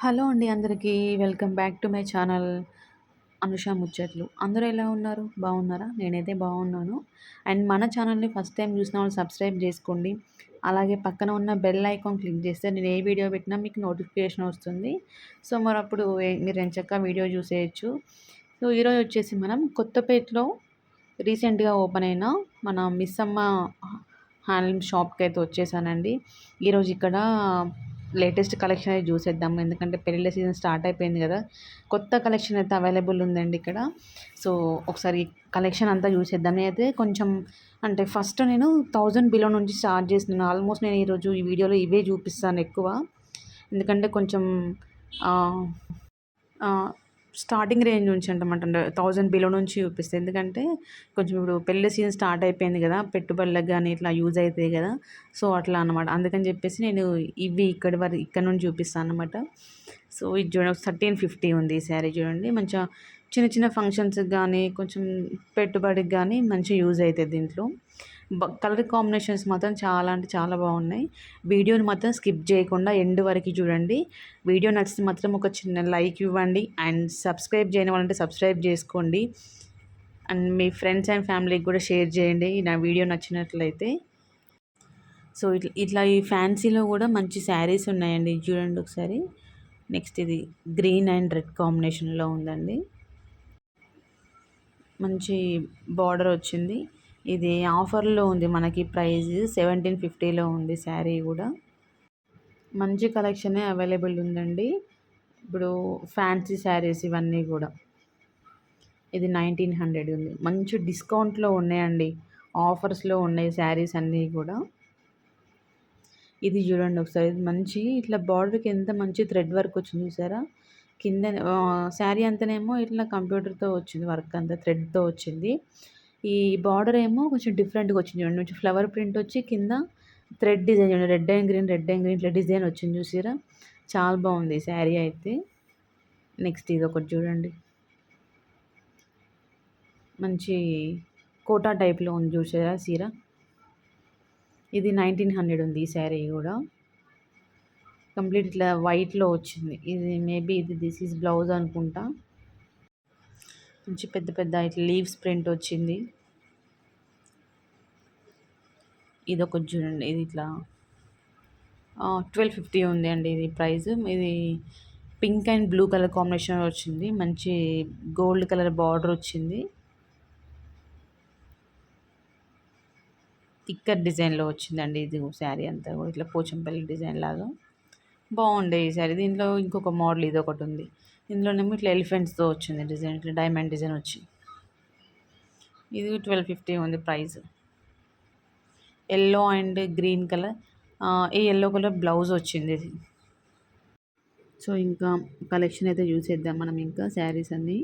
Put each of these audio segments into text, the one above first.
Hello అండి అందరికీ. Welcome back to my channel 'Anusha ముచ్చట్లు'. అందరూ ఎలా ఉన్నారు? బాగున్నారా? నేనైతే బాగున్నాను. అండ్ మన ఛానల్‌ని ఫస్ట్ టైం చూసిన వాళ్ళు సబ్స్క్రైబ్ చేసుకోండి. అలాగే పక్కన ఉన్న బెల్ ఐకాన్ క్లిక్ చేస్తే నేను ఏ వీడియో పెట్టినా మీకు నోటిఫికేషన్ వస్తుంది. సో, మరప్పుడు అప్పుడు మీరు ఎంచక్కా వీడియో చూసేయొచ్చు. సో, ఈరోజు వచ్చేసి మనం కొత్తపేటలో రీసెంట్‌గా ఓపెన్ అయిన మన మిస్సమ్మ హ్యాండ్లూమ్ అయితే వచ్చేసానండి. ఈరోజు ఇక్కడ లేటెస్ట్ కలెక్షన్ అయితే చూసేద్దాం. ఎందుకంటే పెళ్ళిళ్ళ సీజన్ స్టార్ట్ అయిపోయింది కదా! కొత్త కలెక్షన్ అయితే అవైలబుల్ ఉందండి ఇక్కడ. సో, ఒకసారి కలెక్షన్ అంతా చూసేద్దాం. నేనైతే కొంచెం అంటే ఫస్ట్ నేను థౌజండ్ బిలో నుంచి స్టార్ట్ చేస్తున్నాను. ఆల్మోస్ట్ నేను ఈరోజు ఈ వీడియోలో ఇవే చూపిస్తాను ఎక్కువ. ఎందుకంటే కొంచెం స్టార్టింగ్ రేంజ్ నుంచి అంటమాట థౌజండ్ బిలో నుంచి చూపిస్తా. ఎందుకంటే కొంచెం ఇప్పుడు పెళ్ళి సీజన్ స్టార్ట్ అయిపోయింది కదా! పెట్టుబడులకు కానీ ఇట్లా యూజ్ అవుతాయి కదా! సో, అట్లా అన్నమాట. అందుకని చెప్పేసి నేను ఇవి ఇక్కడ వరకు ఇక్కడ నుంచి చూపిస్తాను అనమాట సో, ఇది చూడండి 1350 ఉంది ఈ శారీ చూడండి. మంచిగా చిన్న చిన్న ఫంక్షన్స్‌కి కానీ కొంచెం పెట్టుబడికి కానీ మంచిగా యూజ్ అవుతుంది దీంట్లో. బ కలర్ కాంబినేషన్స్ మాత్రం చాలా అంటే చాలా బాగున్నాయి. వీడియోని మాత్రం స్కిప్ చేయకుండా ఎండ్ వరకు చూడండి. వీడియో నచ్చితే మాత్రం ఒక చిన్న లైక్ ఇవ్వండి. అండ్ సబ్స్క్రైబ్ చేయని వాళ్ళంటే సబ్స్క్రైబ్ చేసుకోండి. అండ్ మీ ఫ్రెండ్స్ అండ్ ఫ్యామిలీకి కూడా షేర్ చేయండి నా వీడియో నచ్చినట్లయితే. సో, ఇట్లా ఇట్లా ఈ ఫ్యాన్సీలో కూడా మంచి శారీస్ ఉన్నాయండి. చూడండి ఒకసారి. నెక్స్ట్ ఇది గ్రీన్ అండ్ రెడ్ కాంబినేషన్‌లో ఉందండి. మంచి బార్డర్ వచ్చింది. ఇది ఆఫర్‌లో ఉంది మనకి ప్రైస్ 1750లో ఉంది శారీ కూడా. మంచి కలెక్షనే అవైలబుల్ ఉందండి. ఇప్పుడు ఫ్యాన్సీ శారీస్ ఇవన్నీ కూడా. ఇది 1900 ఉంది. మంచి డిస్కౌంట్‌లో ఉన్నాయండి. ఆఫర్స్‌లో ఉన్నాయి శారీస్ అన్నీ కూడా. ఇది చూడండి ఒకసారి. ఇది మంచి ఇట్లా బార్డర్‌కి ఎంత మంచి థ్రెడ్ వర్క్ వచ్చింది చూసారా? కింద శారీ అంతానేమో ఇట్లా కంప్యూటర్‌తో వచ్చింది వర్క్ అంతా థ్రెడ్‌తో వచ్చింది. ఈ బార్డర్ ఏమో కొంచెం డిఫరెంట్‌గా వచ్చింది చూడండి. కొంచెం ఫ్లవర్ ప్రింట్ వచ్చి కింద థ్రెడ్ డిజైన్ చూడండి. Red and green, red and green ఇట్లా డిజైన్ వచ్చింది చూసిర్రా? చాలా బాగుంది ఈ శారీ అయితే. నెక్స్ట్ ఇది ఒకటి చూడండి. మంచి కోటా టైప్‌లో ఉంది చూసారా సీర ఇది 1900 ఉంది ఈ శారీ కూడా. కంప్లీట్ ఇట్లా వైట్‌లో వచ్చింది. ఇది మేబీ ఇది దిస్ ఈజ్ బ్లౌజ్ అనుకుంటా. మంచి పెద్ద పెద్ద ఇట్లా లీవ్స్ ప్రింట్ వచ్చింది. ఇది ఒక చూడండి. ఇది ఇట్లా ట్వెల్వ్ ఫిఫ్టీ ఉంది అండి ఇది ప్రైస్. ఇది పింక్ అండ్ బ్లూ కలర్ కాంబినేషన్‌లో వచ్చింది. మంచి గోల్డ్ కలర్ బార్డర్ వచ్చింది. థిక్కర్ డిజైన్‌లో వచ్చిందండి ఇది శారీ అంతా కూడా ఇట్లా పోచంపల్లి డిజైన్ లాగా. బాగుండే ఈ శారీ. దీంట్లో ఇంకొక మోడల్ ఇది ఒకటి ఉంది. ఇందులోనేమో ఇట్లా ఎలిఫెంట్స్‌తో వచ్చింది డిజైన్. ఇట్లా డైమండ్ డిజైన్ వచ్చి. ఇది 1250 ఉంది price. Yellow and green colour ఈ ఎల్లో కలర్ బ్లౌజ్ వచ్చింది ఇది. సో, ఇంకా కలెక్షన్ అయితే చూసేద్దాం మనం ఇంకా శారీస్ అన్నీ.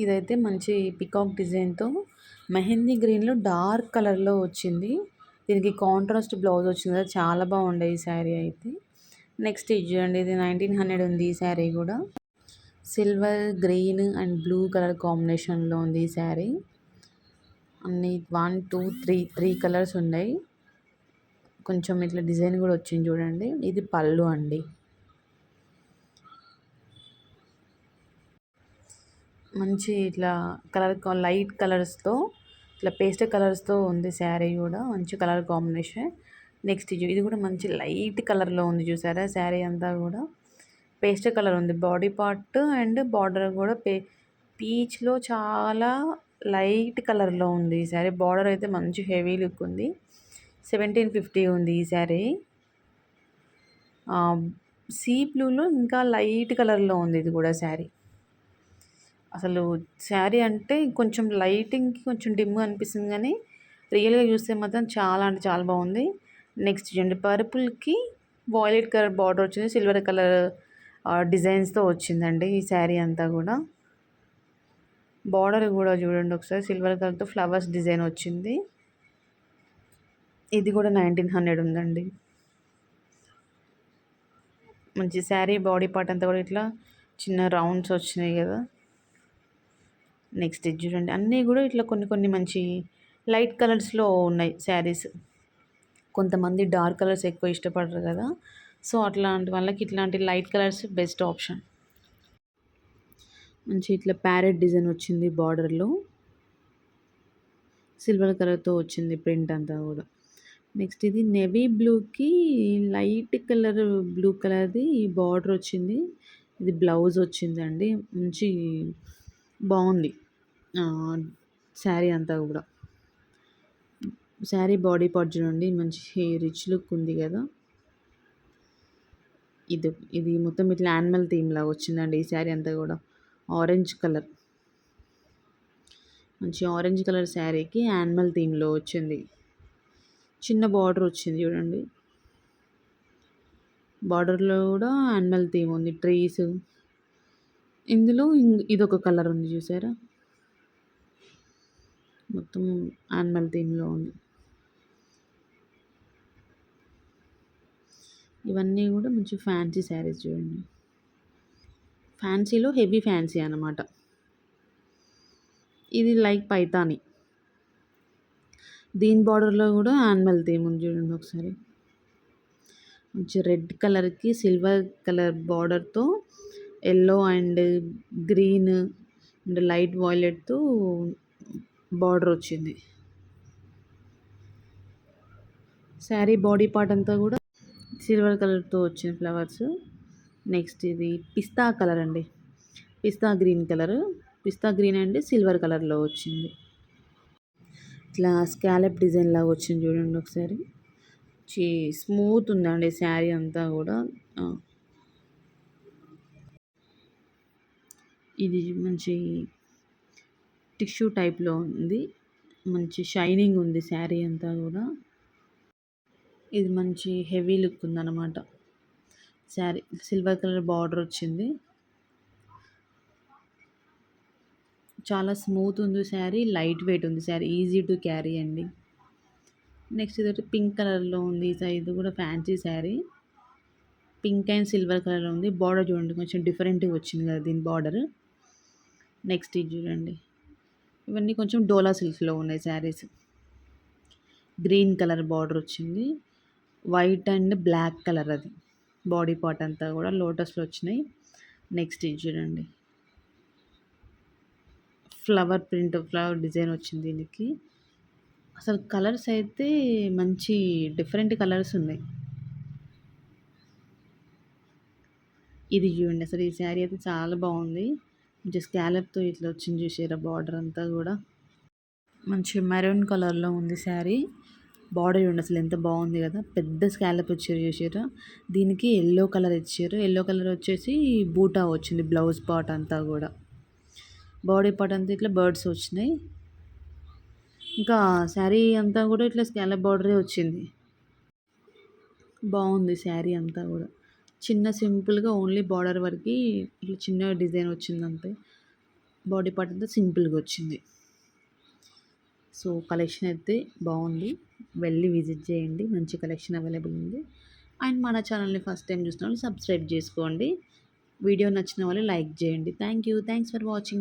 ఇదైతే మంచి పికాక్ డిజైన్తో. మెహందీ గ్రీన్లో డార్క్ కలర్లో వచ్చింది. దీనికి కాంట్రాస్ట్ బ్లౌజ్ వచ్చింది కదా చాలా బాగుండే ఈ శారీ అయితే. నెక్స్ట్ ఇది చూడండి ఇది నైన్టీన్ హండ్రెడ్ ఉంది ఈ శారీ కూడా. Silver green and blue colour కాంబినేషన్లో ఉంది ఈ శారీ. అన్ని one two three three colours ఉన్నాయి. కొంచెం ఇట్లా డిజైన్ కూడా వచ్చింది చూడండి. ఇది పళ్ళు అండి. మంచి ఇట్లా కలర్ లైట్ కలర్స్తో ఇట్లా పేస్టల్ కలర్స్తో ఉంది శారీ కూడా. మంచి కలర్ కాంబినేషన్. నెక్స్ట్ ఇది కూడా మంచి లైట్ కలర్లో ఉంది చూసారా శారీ అంతా కూడా. పేస్ట్ కలర్ ఉంది. బాడీ పార్ట్ అండ్ బార్డర్ కూడా పే పీచ్లో చాలా లైట్ కలర్లో ఉంది ఈ శారీ. బార్డర్ అయితే మంచి హెవీ లుక్ ఉంది. సెవెంటీన్ ఫిఫ్టీ ఉంది ఈ శారీ. సీ బ్లూలో ఇంకా లైట్ కలర్లో ఉంది ఇది కూడా శారీ. అసలు శారీ అంటే కొంచెం లైటింగ్కి కొంచెం డిమ్ అనిపిస్తుంది కానీ రియల్గా చూస్తే మాత్రం చాలా అంటే చాలా బాగుంది. నెక్స్ట్ చూడండి పర్పుల్కి వాయిలెట్ కలర్ బార్డర్ వచ్చింది. సిల్వర్ కలర్ డిజైన్స్తో వచ్చిందండి ఈ శారీ అంతా కూడా. బార్డర్ కూడా చూడండి ఒకసారి సిల్వర్ కలర్తో ఫ్లవర్స్ డిజైన్ వచ్చింది. ఇది కూడా నైన్టీన్ హండ్రెడ్ ఉందండి. మంచి శారీ బాడీ పార్ట్ అంతా కూడా ఇట్లా చిన్న రౌండ్స్ వచ్చినాయి కదా. నెక్స్ట్ ఇది చూడండి. అన్నీ కూడా ఇట్లా కొన్ని కొన్ని మంచి లైట్ కలర్స్లో ఉన్నాయి శారీస్. కొంతమంది డార్క్ కలర్స్ ఎక్కువ ఇష్టపడరు కదా. సో అట్లాంటి వాళ్ళకి ఇట్లాంటి లైట్ కలర్స్ బెస్ట్ ఆప్షన్. మంచి ఇట్లా ప్యారెట్ డిజైన్ వచ్చింది బార్డర్లో. సిల్వర్ కలర్తో వచ్చింది ప్రింట్ అంతా కూడా. నెక్స్ట్ ఇది నెవీ బ్లూకి లైట్ కలర్ బ్లూ కలర్ది బార్డర్ వచ్చింది. ఇది బ్లౌజ్ వచ్చిందండి. మంచి బాగుంది. శారీ అంతా కూడా. శారీ బాడీ పార్ట్ చూడండి మంచి రిచ్ లుక్ ఉంది కదా. ఇది ఇది మొత్తం ఇట్లా యానిమల్ థీమ్ లాగా వచ్చిందండి ఈ శారీ అంతా కూడా. Orange colour. మంచి ఆరెంజ్ కలర్ శారీకి యానిమల్ థీమ్లో వచ్చింది. చిన్న బార్డర్ వచ్చింది చూడండి. బార్డర్లో కూడా యానిమల్ థీమ్ ఉంది ట్రీస్. ఇందులో ఇదొక కలర్ ఉంది చూసారా? మొత్తం యానిమల్ థీమ్లో ఉంది. ఇవన్నీ కూడా మంచి ఫ్యాన్సీ శారీస్ చూడండి. ఫ్యాన్సీలో హెవీ ఫ్యాన్సీ అనమాట ఇది లైక్ పైతాని. దీని బార్డర్లో కూడా యానిమల్ థీమ్ ఉంది చూడండి ఒకసారి. మంచి రెడ్ కలర్కి సిల్వర్ కలర్ బార్డర్తో yellow and green and light వాయిలెట్తో border వచ్చింది. శారీ బాడీ పార్ట్ అంతా కూడా సిల్వర్ కలర్తో వచ్చిన ఫ్లవర్స్. నెక్స్ట్ ఇది పిస్తా కలర్ అండి. Pista green colour. Pista green and silver కలర్లో వచ్చింది. ఇట్లా స్కాలప్ డిజైన్ లాగా వచ్చింది చూడండి ఒకసారి. చీ స్మూత్ ఉందండి శారీ అంతా కూడా. ఇది మంచి టిష్యూ టైప్లో ఉంది. మంచి షైనింగ్ ఉంది శారీ అంతా కూడా. ఇది మంచి హెవీ లుక్ ఉందన్నమాట. శారీ సిల్వర్ కలర్ బార్డర్ వచ్చింది. చాలా స్మూత్ ఉంది శారీ లైట్ వెయిట్ ఉంది శారీ ఈజీ టు క్యారీ అండి. నెక్స్ట్ ఇది పింక్ కలర్లో ఉంది ఇది కూడా fancy sari. Pink and silver కలర్లో ఉంది. బార్డర్ చూడండి కొంచెం డిఫరెంట్గా వచ్చింది కదా దీని బార్డర్. నెక్స్ట్ ఇది చూడండి. ఇవన్నీ కొంచెం డోలా సిల్క్లో ఉన్నాయి శారీస్. గ్రీన్ కలర్ బార్డర్ వచ్చింది. వైట్ అండ్ బ్లాక్ కలర్ అది. బాడీ పార్ట్ అంతా కూడా లోటస్లో వచ్చినాయి. నెక్స్ట్ ఇది చూడండి. ఫ్లవర్ ప్రింట్ ఫ్లవర్ డిజైన్ వచ్చింది దీనికి. అసలు కలర్స్ అయితే మంచి డిఫరెంట్ కలర్స్ ఉన్నాయి. ఇది చూడండి అసలు ఈ శారీ అయితే చాలా బాగుంది. మంచి స్కాలప్తో ఇట్లా వచ్చింది చూసారా బార్డర్ అంతా కూడా? మంచి మెరూన్ కలర్లో ఉంది శారీ. బార్డర్ చూడండి అసలు ఎంత బాగుంది కదా. పెద్ద స్కాలప్ వచ్చారు చూసారు దీనికి ఎల్లో కలర్ ఇచ్చారు. ఎల్లో కలర్ వచ్చేసి బూటా వచ్చింది బ్లౌజ్ పార్ట్ అంతా కూడా. బాడీ పార్ట్ అంతా ఇట్లా బర్డ్స్ వచ్చినాయి. ఇంకా శారీ అంతా కూడా ఇట్లా స్కాలప్ బార్డరే వచ్చింది. బాగుంది శారీ అంతా కూడా. చిన్న సింపుల్గా ఓన్లీ బార్డర్ వరకు ఇట్లా చిన్న డిజైన్ వచ్చింది అంతే బాడీ పార్ట్ అంతా సింపుల్గా వచ్చింది. సో కలెక్షన్ అయితే బాగుంది. వెళ్ళి విజిట్ చేయండి. మంచి కలెక్షన్ అవైలబుల్ ఉంది. అండ్ మన ఛానల్ని ఫస్ట్ టైం చూసిన వాళ్ళు సబ్స్క్రైబ్ చేసుకోండి. వీడియో నచ్చిన వాళ్ళు లైక్ చేయండి. Thank you thanks for watching.